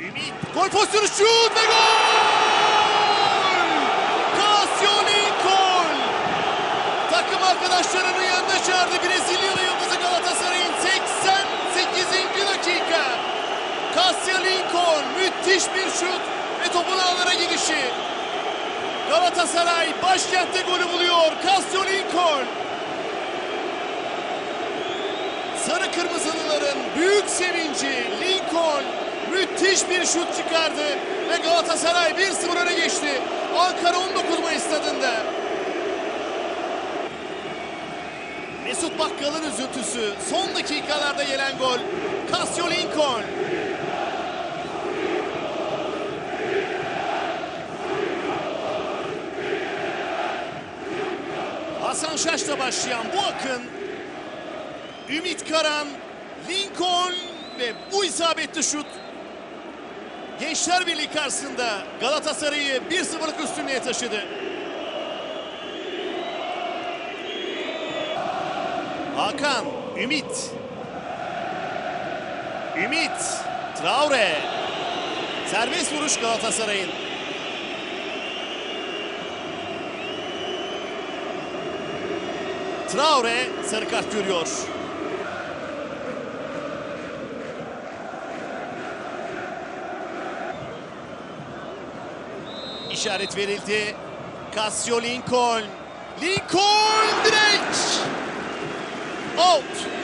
Ümit. Gol pozisyonu şut ve gol! Casio Lincoln. Takım arkadaşlarının yanına çağırdı Brezilyalı Yıldızı Galatasaray'ın 88. dakika. Casio Lincoln müthiş bir şut ve topun ağlara gidişi. Galatasaray başkentte golü buluyor. Casio Lincoln. Sarı Kırmızılıların büyük sevinci Lincoln müthiş bir şut çıkardı ve Galatasaray 1-0 öne geçti. Ankara 19 Mayıs stadında. Mesut Bakkal'ın üzüntüsü. Son dakikalarda gelen gol. Casio Lincoln. Hasan Şaş'la başlayan bu akın Ümit Karan, Lincoln ve bu isabetli şut Gençler Birliği karşısında Galatasaray'ı 1-0'lık üstünlüğe taşıdı. Hakan, Ümit. Ümit, Traore. Serbest vuruş Galatasaray'ın. Traore sarı kart görüyor. İşaret verildi. Casio Lincoln. Lincoln direkt. Out.